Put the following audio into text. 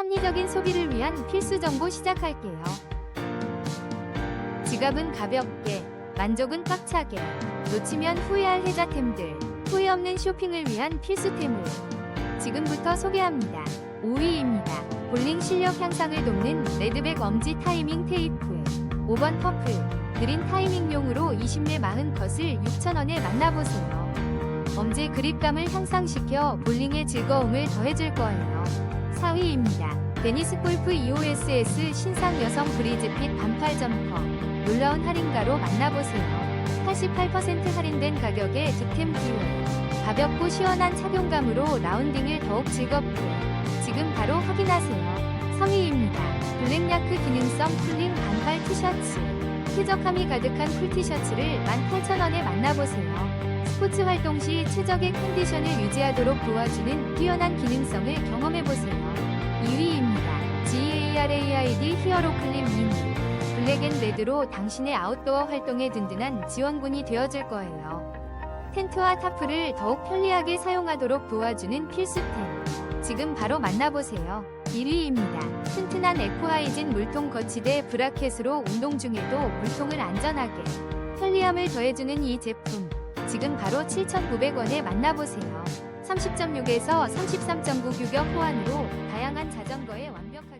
합리적인 소비를 위한 필수 정보 시작할게요. 지갑은 가볍게, 만족은 꽉차게, 놓치면 후회할 혜자템들, 후회 없는 쇼핑을 위한 필수템을 지금부터 소개합니다. 5위입니다. 볼링 실력 향상을 돕는 레드백 엄지 타이밍 테이프 5번 퍼플 그린 타이밍용으로 20매 40컷을 6,000원에 만나보세요. 엄지 그립감을 향상시켜 볼링의 즐거움을 더해줄 거예요. 4위입니다. 데니스 골프 EOSS 신상 여성 브리즈핏 반팔 점퍼 놀라운 할인가로 만나보세요. 88% 할인된 가격에 득템 기회 가볍고 시원한 착용감으로 라운딩을 더욱 즐겁게 지금 바로 확인하세요. 3위입니다. 블랙야크 기능성 쿨링 반팔 티셔츠 쾌적함이 가득한 쿨 티셔츠를 18,000원에 만나보세요. 스포츠 활동 시 최적의 컨디션을 유지하도록 도와주는 뛰어난 기능성을 경험해보세요. 2위입니다. GARAID 히어로 클립 미니 블랙앤레드로 당신의 아웃도어 활동에 든든한 지원군이 되어줄 거예요. 텐트와 타프를 더욱 편리하게 사용하도록 도와주는 필수템. 지금 바로 만나보세요. 1위입니다. 튼튼한 에코하이진 물통 거치대 브라켓으로 운동 중에도 물통을 안전하게 편리함을 더해주는 이 제품. 지금 바로 7,900원에 만나보세요. 30.6에서 33.9 규격 호환으로 다양한 자전거에 완벽하게